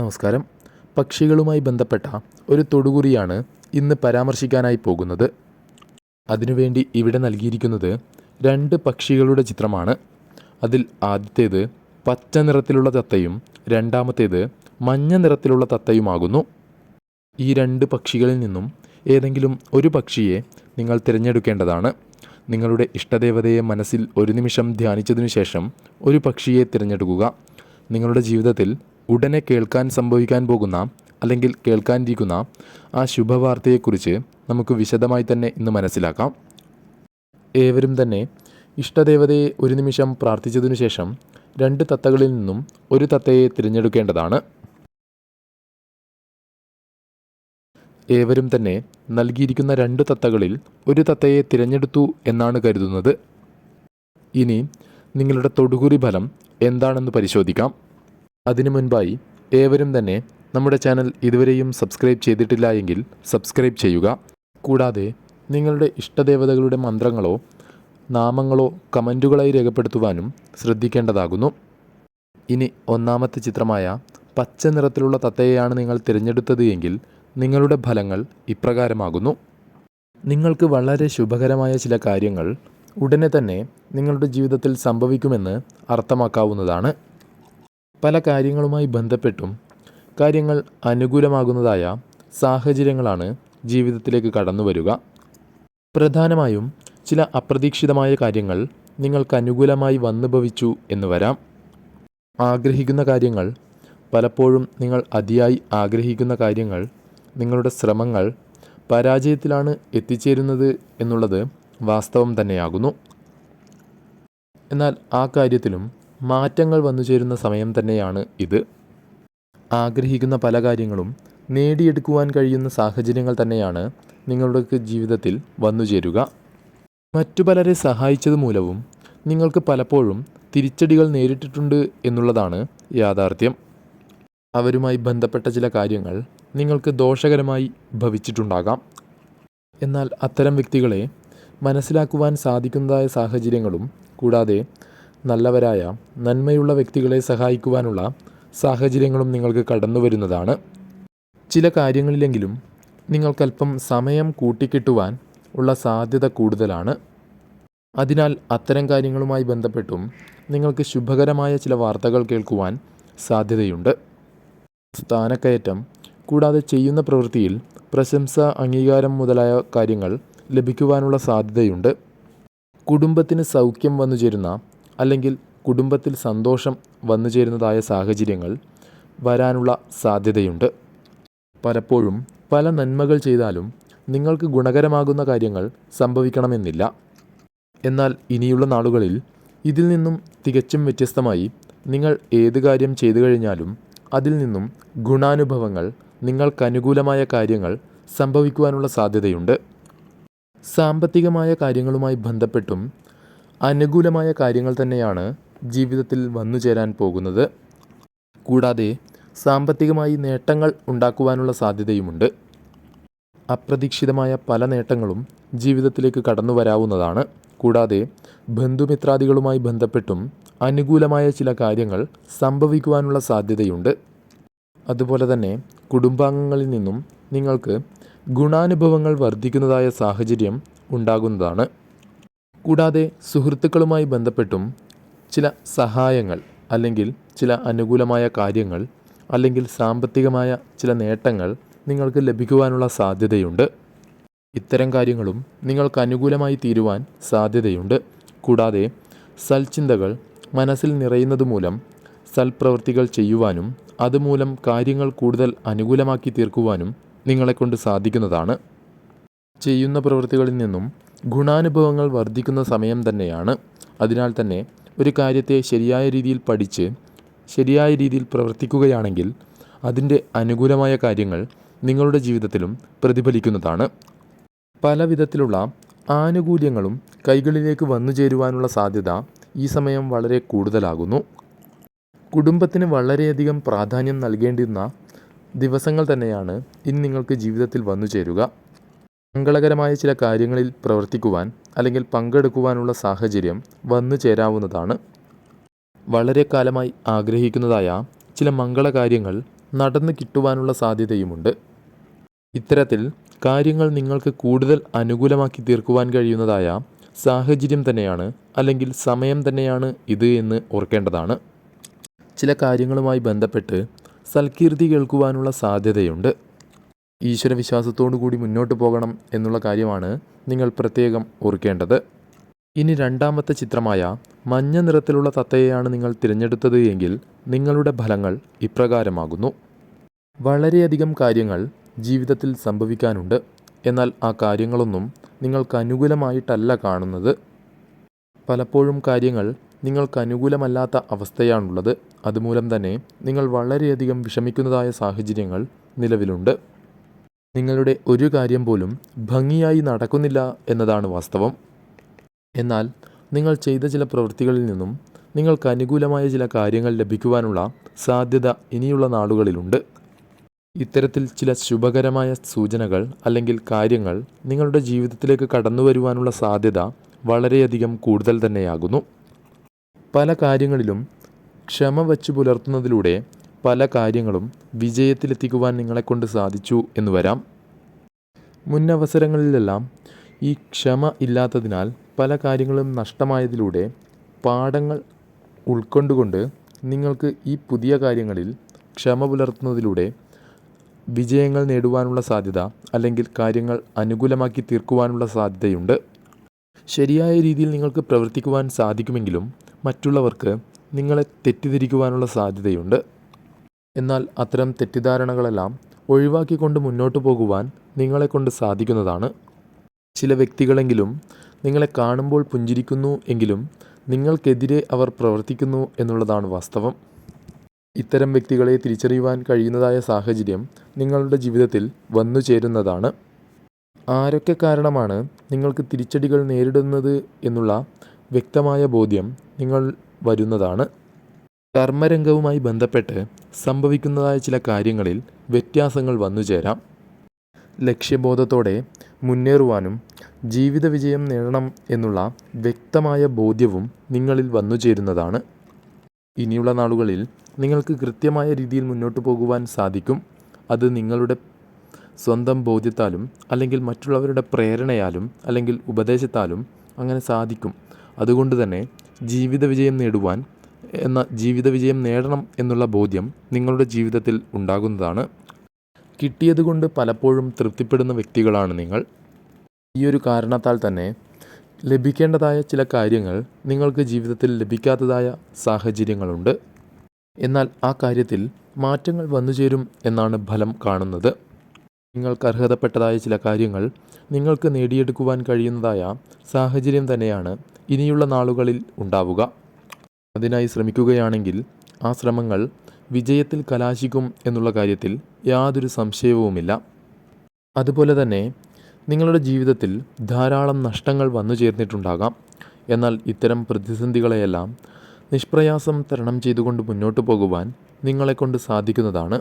നമസ്കാരം. പക്ഷികളുമായി ബന്ധപ്പെട്ട ഒരു തൊടുകുറിയാണ് ഇന്ന് പരാമർശിക്കാനായി പോകുന്നത്. അതിനുവേണ്ടി ഇവിടെ നൽകിയിരിക്കുന്നത് രണ്ട് പക്ഷികളുടെ ചിത്രമാണ്. അതിൽ ആദ്യത്തേത് പച്ച നിറത്തിലുള്ള തത്തയും രണ്ടാമത്തേത് മഞ്ഞ നിറത്തിലുള്ള തത്തയുമാകുന്നു. ഈ രണ്ട് പക്ഷികളിൽ നിന്നും ഏതെങ്കിലും ഒരു പക്ഷിയെ നിങ്ങൾ തിരഞ്ഞെടുക്കേണ്ടതാണ്. നിങ്ങളുടെ ഇഷ്ടദേവതയെ മനസ്സിൽ ഒരു നിമിഷം ധ്യാനിച്ചതിനു ശേഷം ഒരു പക്ഷിയെ തിരഞ്ഞെടുക്കുക. നിങ്ങളുടെ ജീവിതത്തിൽ ഉടനെ കേൾക്കാൻ സംഭവിക്കാൻ പോകുന്ന അല്ലെങ്കിൽ കേൾക്കാനിരിക്കുന്ന ആ ശുഭവാർത്തയെക്കുറിച്ച് നമുക്ക് വിശദമായി തന്നെ ഇന്ന് മനസ്സിലാക്കാം. ഏവരും തന്നെ ഇഷ്ടദേവതയെ ഒരു നിമിഷം പ്രാർത്ഥിച്ചതിനു ശേഷം രണ്ട് തത്തകളിൽ നിന്നും ഒരു തത്തയെ തിരഞ്ഞെടുക്കേണ്ടതാണ്. ഏവരും തന്നെ നൽകിയിരിക്കുന്ന രണ്ട് തത്തകളിൽ ഒരു തത്തയെ തിരഞ്ഞെടുത്തു എന്നാണ് കരുതുന്നത്. ഇനി നിങ്ങളുടെ തൊടുകുറി ഫലം എന്താണെന്ന് പരിശോധിക്കാം. അതിനു മുൻപായി ഏവരും തന്നെ നമ്മുടെ ചാനൽ ഇതുവരെയും സബ്സ്ക്രൈബ് ചെയ്തിട്ടില്ല എങ്കിൽ സബ്സ്ക്രൈബ് ചെയ്യുക. കൂടാതെ നിങ്ങളുടെ ഇഷ്ടദേവതകളുടെ മന്ത്രങ്ങളോ നാമങ്ങളോ കമന്റുകളായി രേഖപ്പെടുത്തുവാനും ശ്രദ്ധിക്കേണ്ടതാകുന്നു. ഇനി ഒന്നാമത്തെ ചിത്രമായ പച്ച നിറത്തിലുള്ള തത്തയെയാണ് നിങ്ങൾ തിരഞ്ഞെടുത്തത് എങ്കിൽ നിങ്ങളുടെ ഫലങ്ങൾ ഇപ്രകാരമാകുന്നു. നിങ്ങൾക്ക് വളരെ ശുഭകരമായ ചില കാര്യങ്ങൾ ഉടനെ തന്നെ നിങ്ങളുടെ ജീവിതത്തിൽ സംഭവിക്കുമെന്ന് അർത്ഥമാക്കാവുന്നതാണ്. പല കാര്യങ്ങളുമായി ബന്ധപ്പെട്ടും കാര്യങ്ങൾ അനുകൂലമാകുന്നതായ സാഹചര്യങ്ങളാണ് ജീവിതത്തിലേക്ക് കടന്നു വരിക. പ്രധാനമായും ചില അപ്രതീക്ഷിതമായ കാര്യങ്ങൾ നിങ്ങൾക്ക് അനുകൂലമായി വന്നു ഭവിച്ചു എന്ന് വരാം. ആഗ്രഹിക്കുന്ന കാര്യങ്ങൾ പലപ്പോഴും നിങ്ങൾ അതിയായി ആഗ്രഹിക്കുന്ന കാര്യങ്ങൾ നിങ്ങളുടെ ശ്രമങ്ങൾ പരാജയത്തിലാണ് എത്തിച്ചേരുന്നത് എന്നുള്ളത് വാസ്തവം തന്നെയാകുന്നു. എന്നാൽ ആ കാര്യത്തിലും മാറ്റങ്ങൾ വന്നു ചേരുന്ന സമയം തന്നെയാണ് ഇത്. ആഗ്രഹിക്കുന്ന പല കാര്യങ്ങളും നേടിയെടുക്കുവാൻ കഴിയുന്ന സാഹചര്യങ്ങൾ തന്നെയാണ് നിങ്ങളുടെ ജീവിതത്തിൽ വന്നു ചേരുക. മറ്റു പലരെ സഹായിച്ചത് മൂലവും നിങ്ങൾക്ക് പലപ്പോഴും തിരിച്ചടികൾ നേരിട്ടിട്ടുണ്ട് എന്നുള്ളതാണ് യാഥാർത്ഥ്യം. അവരുമായി ബന്ധപ്പെട്ട ചില കാര്യങ്ങൾ നിങ്ങൾക്ക് ദോഷകരമായി ഭവിച്ചിട്ടുണ്ടാകാം. എന്നാൽ അത്തരം വ്യക്തികളെ മനസ്സിലാക്കുവാൻ സാധിക്കുന്നതായ സാഹചര്യങ്ങളും കൂടാതെ നല്ലവരായ നന്മയുള്ള വ്യക്തികളെ സഹായിക്കുവാനുള്ള സാഹചര്യങ്ങളും നിങ്ങൾക്ക് കടന്നു വരുന്നതാണ് ചില കാര്യങ്ങളിലെങ്കിലും നിങ്ങൾക്കല്പം സമയം കൂട്ടിക്കിട്ടുവാൻ ഉള്ള സാധ്യത കൂടുതലാണ്. അതിനാൽ അത്തരം കാര്യങ്ങളുമായി ബന്ധപ്പെട്ടും നിങ്ങൾക്ക് ശുഭകരമായ ചില വാർത്തകൾ കേൾക്കുവാൻ സാധ്യതയുണ്ട്. സ്ഥാനക്കയറ്റം കൂടാതെ ചെയ്യുന്ന പ്രവൃത്തിയിൽ പ്രശംസ അംഗീകാരം മുതലായ കാര്യങ്ങൾ ലഭിക്കുവാനുള്ള സാധ്യതയുണ്ട്. കുടുംബത്തിന് സൗഖ്യം വന്നു ചേരുന്ന അല്ലെങ്കിൽ കുടുംബത്തിൽ സന്തോഷം വന്നു ചേരുന്നതായ സാഹചര്യങ്ങൾ വരാനുള്ള സാധ്യതയുണ്ട്. പലപ്പോഴും പല നന്മകൾ ചെയ്താലും നിങ്ങൾക്ക് ഗുണകരമാകുന്ന കാര്യങ്ങൾ സംഭവിക്കണമെന്നില്ല. എന്നാൽ ഇനിയുള്ള നാളുകളിൽ ഇതിൽ നിന്നും തികച്ചും വ്യത്യസ്തമായി നിങ്ങൾ ഏത് കാര്യം ചെയ്തു കഴിഞ്ഞാലും അതിൽ നിന്നും ഗുണാനുഭവങ്ങൾ നിങ്ങൾക്കനുകൂലമായ കാര്യങ്ങൾ സംഭവിക്കുവാനുള്ള സാധ്യതയുണ്ട്. സാമ്പത്തികമായ കാര്യങ്ങളുമായി ബന്ധപ്പെട്ടും അനുകൂലമായ കാര്യങ്ങൾ തന്നെയാണ് ജീവിതത്തിൽ വന്നു ചേരാൻ പോകുന്നത്. കൂടാതെ സാമ്പത്തികമായി നേട്ടങ്ങൾ ഉണ്ടാക്കുവാനുള്ള സാധ്യതയുമുണ്ട്. അപ്രതീക്ഷിതമായ പല നേട്ടങ്ങളും ജീവിതത്തിലേക്ക് കടന്നു വരാവുന്നതാണ്. കൂടാതെ ബന്ധുമിത്രാദികളുമായി ബന്ധപ്പെട്ടും അനുകൂലമായ ചില കാര്യങ്ങൾ സംഭവിക്കുവാനുള്ള സാധ്യതയുണ്ട്. അതുപോലെ തന്നെ കുടുംബാംഗങ്ങളിൽ നിന്നും നിങ്ങൾക്ക് ഗുണാനുഭവങ്ങൾ വർദ്ധിക്കുന്നതായ സാഹചര്യം ഉണ്ടാകുന്നതാണ്. കൂടാതെ സുഹൃത്തുക്കളുമായി ബന്ധപ്പെട്ടും ചില സഹായങ്ങൾ അല്ലെങ്കിൽ ചില അനുകൂലമായ കാര്യങ്ങൾ അല്ലെങ്കിൽ സാമ്പത്തികമായ ചില നേട്ടങ്ങൾ നിങ്ങൾക്ക് ലഭിക്കുവാനുള്ള സാധ്യതയുണ്ട്. ഇത്തരം കാര്യങ്ങളും നിങ്ങൾക്ക് അനുകൂലമായി തീരുവാൻ സാധ്യതയുണ്ട്. കൂടാതെ സൽചിന്തകൾ മനസ്സിൽ നിറയുന്നത് മൂലം സൽപ്രവൃത്തികൾ ചെയ്യുവാനും അതുമൂലം കാര്യങ്ങൾ കൂടുതൽ അനുകൂലമാക്കി തീർക്കുവാനും നിങ്ങളെക്കൊണ്ട് സാധിക്കുന്നതാണ്. ചെയ്യുന്ന പ്രവൃത്തികളിൽ നിന്നും ഗുണാനുഭവങ്ങൾ വർദ്ധിക്കുന്ന സമയം തന്നെയാണ്. അതിനാൽ തന്നെ ഒരു കാര്യത്തെ ശരിയായ രീതിയിൽ പഠിച്ച് ശരിയായ രീതിയിൽ പ്രവർത്തിക്കുകയാണെങ്കിൽ അതിന്റെ അനുകൂലമായ കാര്യങ്ങൾ നിങ്ങളുടെ ജീവിതത്തിലും പ്രതിഫലിക്കുന്നതാണ്. പല വിധത്തിലുള്ള ആനുകൂല്യങ്ങളും കൈകളിലേക്ക് വന്നു ചേരുവാനുള്ള സാധ്യത ഈ സമയം വളരെ കൂടുതലാകുന്നു. കുടുംബത്തിന് വളരെയധികം പ്രാധാന്യം നൽകേണ്ടുന്ന ദിവസങ്ങൾ തന്നെയാണ് ഇനി നിങ്ങൾക്ക് ജീവിതത്തിൽ വന്നു ചേരുക. മംഗളകരമായ ചില കാര്യങ്ങളിൽ പ്രവർത്തിക്കുവാൻ അല്ലെങ്കിൽ പങ്കെടുക്കുവാനുള്ള സാഹചര്യം വന്നു ചേരാവുന്നതാണ്. വളരെ കാലമായി ആഗ്രഹിക്കുന്നതായ ചില മംഗളകാര്യങ്ങൾ നടന്നു കിട്ടുവാനുള്ള സാധ്യതയുമുണ്ട്. ഇത്തരത്തിൽ കാര്യങ്ങൾ നിങ്ങൾക്ക് കൂടുതൽ അനുകൂലമാക്കി തീർക്കുവാൻ കഴിയുന്നതായ സാഹചര്യം തന്നെയാണ് അല്ലെങ്കിൽ സമയം തന്നെയാണ് ഇത് എന്ന് ഓർക്കേണ്ടതാണ്. ചില കാര്യങ്ങളുമായി ബന്ധപ്പെട്ട് സൽകീർത്തി കേൾക്കുവാനുള്ള സാധ്യതയുണ്ട്. ഈശ്വരവിശ്വാസത്തോടു കൂടി മുന്നോട്ട് പോകണം എന്നുള്ള കാര്യമാണ് നിങ്ങൾ പ്രത്യേകം ഓർക്കേണ്ടത്. ഇനി രണ്ടാമത്തെ ചിത്രമായ മഞ്ഞ നിറത്തിലുള്ള തത്തയെയാണ് നിങ്ങൾ തിരഞ്ഞെടുത്തത് എങ്കിൽ നിങ്ങളുടെ ഫലങ്ങൾ ഇപ്രകാരമാകുന്നു. വളരെയധികം കാര്യങ്ങൾ ജീവിതത്തിൽ സംഭവിക്കാനുണ്ട്. എന്നാൽ ആ കാര്യങ്ങളൊന്നും നിങ്ങൾക്ക് അനുകൂലമായിട്ടല്ല കാണുന്നത്. പലപ്പോഴും കാര്യങ്ങൾ നിങ്ങൾക്ക് അനുകൂലമല്ലാത്ത അവസ്ഥയാണുള്ളത്. അതുമൂലം തന്നെ നിങ്ങൾ വളരെയധികം വിഷമിക്കുന്നതായ സാഹചര്യങ്ങൾ നിലവിലുണ്ട്. നിങ്ങളുടെ ഒരു കാര്യം പോലും ഭംഗിയായി നടക്കുന്നില്ല എന്നതാണ് വാസ്തവം. എന്നാൽ നിങ്ങൾ ചെയ്ത ചില പ്രവൃത്തികളിൽ നിന്നും നിങ്ങൾക്ക് അനുകൂലമായ ചില കാര്യങ്ങൾ ലഭിക്കുവാനുള്ള സാധ്യത ഇനിയുള്ള നാളുകളിലുണ്ട്. ഇത്തരത്തിൽ ചില ശുഭകരമായ സൂചനകൾ അല്ലെങ്കിൽ കാര്യങ്ങൾ നിങ്ങളുടെ ജീവിതത്തിലേക്ക് കടന്നു വരുവാനുള്ള സാധ്യത വളരെയധികം കൂടുതൽ തന്നെയാകുന്നു. പല കാര്യങ്ങളിലും ക്ഷമ വച്ചു പുലർത്തുന്നതിലൂടെ പല കാര്യങ്ങളും വിജയത്തിലെത്തിക്കുവാൻ നിങ്ങളെക്കൊണ്ട് സാധിച്ചു എന്ന് വരാം. മുന്നവസരങ്ങളിലെല്ലാം ഈ ക്ഷമ ഇല്ലാത്തതിനാൽ പല കാര്യങ്ങളും നഷ്ടമായതിലൂടെ പാഠങ്ങൾ ഉൾക്കൊണ്ടുകൊണ്ട് നിങ്ങൾക്ക് ഈ പുതിയ കാര്യങ്ങളിൽ ക്ഷമ പുലർത്തുന്നതിലൂടെ വിജയങ്ങൾ നേടുവാനുള്ള സാധ്യത അല്ലെങ്കിൽ കാര്യങ്ങൾ അനുകൂലമാക്കി തീർക്കുവാനുള്ള സാധ്യതയുണ്ട്. ശരിയായ രീതിയിൽ നിങ്ങൾക്ക് പ്രവർത്തിക്കുവാൻ സാധിക്കുമെങ്കിലും മറ്റുള്ളവർക്ക് നിങ്ങളെ തെറ്റിദ്ധരിക്കുവാനുള്ള സാധ്യതയുണ്ട്. എന്നാൽ അത്തരം തെറ്റിദ്ധാരണകളെല്ലാം ഒഴിവാക്കിക്കൊണ്ട് മുന്നോട്ട് പോകുവാൻ നിങ്ങളെക്കൊണ്ട് സാധിക്കുന്നതാണ്. ചില വ്യക്തികളെങ്കിലും നിങ്ങളെ കാണുമ്പോൾ പുഞ്ചിരിക്കുന്നു എങ്കിലും നിങ്ങൾക്കെതിരെ അവർ പ്രവർത്തിക്കുന്നു എന്നുള്ളതാണ് വാസ്തവം. ഇത്തരം വ്യക്തികളെ തിരിച്ചറിയുവാൻ കഴിയുന്നതായ സാഹചര്യം നിങ്ങളുടെ ജീവിതത്തിൽ വന്നു ചേരുന്നതാണ്. ആരൊക്കെ കാരണമാണ് നിങ്ങൾക്ക് തിരിച്ചടികൾ നേരിടുന്നത് എന്നുള്ള വ്യക്തമായ ബോധ്യം നിങ്ങൾ വരുന്നതാണ്. കർമ്മരംഗവുമായി ബന്ധപ്പെട്ട് സംഭവിക്കുന്നതായ ചില കാര്യങ്ങളിൽ വ്യത്യാസങ്ങൾ വന്നു ചേരാം ലക്ഷ്യബോധത്തോടെ മുന്നേറുവാനും ജീവിത വിജയം നേടണം എന്നുള്ള വ്യക്തമായ ബോധ്യവും നിങ്ങളിൽ വന്നു ചേരുന്നതാണ് ഇനിയുള്ള നാളുകളിൽ നിങ്ങൾക്ക് കൃത്യമായ രീതിയിൽ മുന്നോട്ട് പോകുവാൻ സാധിക്കും. അത് നിങ്ങളുടെ സ്വന്തം ബോധ്യത്താലും അല്ലെങ്കിൽ മറ്റുള്ളവരുടെ പ്രേരണയാലും അല്ലെങ്കിൽ ഉപദേശത്താലും അങ്ങനെ സാധിക്കും. അതുകൊണ്ട് തന്നെ ജീവിത വിജയം നേടുവാൻ എന്ന ജീവിത വിജയം നേടണം എന്നുള്ള ബോധ്യം നിങ്ങളുടെ ജീവിതത്തിൽ ഉണ്ടാകുന്നതാണ്. കിട്ടിയതുകൊണ്ട് പലപ്പോഴും തൃപ്തിപ്പെടുന്ന വ്യക്തികളാണ് നിങ്ങൾ. ഈ ഒരു കാരണത്താൽ തന്നെ ലഭിക്കേണ്ടതായ ചില കാര്യങ്ങൾ നിങ്ങൾക്ക് ജീവിതത്തിൽ ലഭിക്കാത്തതായ സാഹചര്യങ്ങളുണ്ട്. എന്നാൽ ആ കാര്യത്തിൽ മാറ്റങ്ങൾ വന്നു ചേരും എന്നാണ് ഫലം കാണുന്നത്. നിങ്ങൾക്ക് അർഹതപ്പെട്ടതായ ചില കാര്യങ്ങൾ നിങ്ങൾക്ക് നേടിയെടുക്കുവാൻ കഴിയുന്നതായ സാഹചര്യം തന്നെയാണ് ഇനിയുള്ള നാളുകളിൽ ഉണ്ടാവുക. അതിനായി ശ്രമിക്കുകയാണെങ്കിൽ ആ ശ്രമങ്ങൾ വിജയത്തിൽ കലാശിക്കും എന്നുള്ള കാര്യത്തിൽ യാതൊരു സംശയവുമില്ല. അതുപോലെ തന്നെ നിങ്ങളുടെ ജീവിതത്തിൽ ധാരാളം നഷ്ടങ്ങൾ വന്നു ചേർന്നിട്ടുണ്ടാകാം. എന്നാൽ ഇത്തരം പ്രതിസന്ധികളെയെല്ലാം നിഷ്പ്രയാസം തരണം ചെയ്തുകൊണ്ട് മുന്നോട്ട് പോകുവാൻ നിങ്ങളെക്കൊണ്ട് സാധിക്കുന്നതാണ്.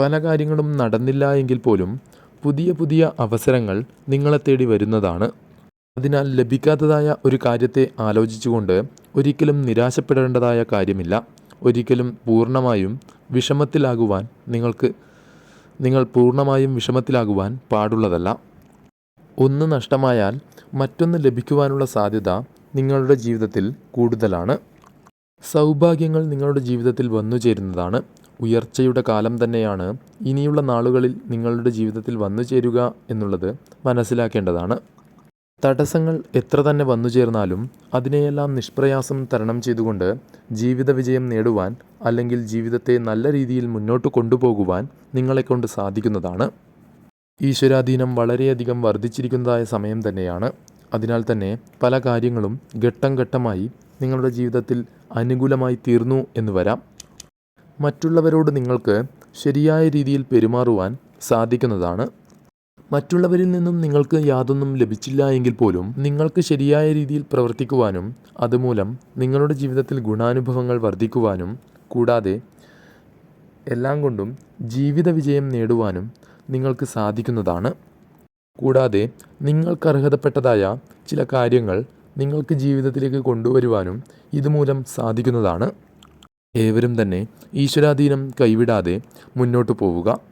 പല കാര്യങ്ങളും നടന്നില്ല എങ്കിൽ പോലും പുതിയ പുതിയ അവസരങ്ങൾ നിങ്ങളെ തേടി വരുന്നതാണ്. അതിനാൽ ലഭിക്കാത്തതായ ഒരു കാര്യത്തെ ആലോചിച്ചുകൊണ്ട് ഒരിക്കലും നിരാശപ്പെടേണ്ടതായ കാര്യമില്ല. ഒരിക്കലും പൂർണമായും വിഷമത്തിലാകുവാൻ നിങ്ങൾക്ക് നിങ്ങൾ പൂർണമായും വിഷമത്തിലാകുവാൻ പാടുള്ളതല്ല. ഒന്ന് നഷ്ടമായാൽ മറ്റൊന്ന് ലഭിക്കുവാനുള്ള സാധ്യത നിങ്ങളുടെ ജീവിതത്തിൽ കൂടുതലാണ്. സൗഭാഗ്യങ്ങൾ നിങ്ങളുടെ ജീവിതത്തിൽ വന്നു ചേരുന്നതാണ്. ഉയർച്ചയുടെ കാലം തന്നെയാണ് ഇനിയുള്ള നാളുകളിൽ നിങ്ങളുടെ ജീവിതത്തിൽ വന്നു ചേരുക എന്നുള്ളത് മനസ്സിലാക്കേണ്ടതാണ്. തടസ്സങ്ങൾ എത്ര തന്നെ വന്നു ചേർന്നാലും അതിനെയെല്ലാം നിഷ്പ്രയാസം തരണം ചെയ്തുകൊണ്ട് ജീവിത വിജയം നേടുവാൻ അല്ലെങ്കിൽ ജീവിതത്തെ നല്ല രീതിയിൽ മുന്നോട്ട് കൊണ്ടുപോകുവാൻ നിങ്ങളെക്കൊണ്ട് സാധിക്കുന്നതാണ്. ഈശ്വരാധീനം വളരെയധികം വർദ്ധിച്ചിരിക്കുന്നതായ സമയം തന്നെയാണ്. അതിനാൽ തന്നെ പല കാര്യങ്ങളും ഘട്ടം ഘട്ടമായി നിങ്ങളുടെ ജീവിതത്തിൽ അനുകൂലമായി തീർന്നു എന്ന് വരാം. മറ്റുള്ളവരോട് നിങ്ങൾക്ക് ശരിയായ രീതിയിൽ പെരുമാറുവാൻ സാധിക്കുന്നതാണ്. മറ്റുള്ളവരിൽ നിന്നും നിങ്ങൾക്ക് യാതൊന്നും ലഭിച്ചില്ല എങ്കിൽ പോലും നിങ്ങൾക്ക് ശരിയായ രീതിയിൽ പ്രവർത്തിക്കുവാനും അതുമൂലം നിങ്ങളുടെ ജീവിതത്തിൽ ഗുണാനുഭവങ്ങൾ വർദ്ധിക്കുവാനും കൂടാതെ എല്ലാം കൊണ്ടും ജീവിത വിജയം നേടുവാനും നിങ്ങൾക്ക് സാധിക്കുന്നതാണ്. കൂടാതെ നിങ്ങൾക്ക് അർഹതപ്പെട്ടതായ ചില കാര്യങ്ങൾ നിങ്ങൾക്ക് ജീവിതത്തിലേക്ക് കൊണ്ടുവരുവാനും ഇതുമൂലം സാധിക്കുന്നതാണ്. ഏവരും തന്നെ ഈശ്വരാധീനം കൈവിടാതെ മുന്നോട്ടു പോവുക.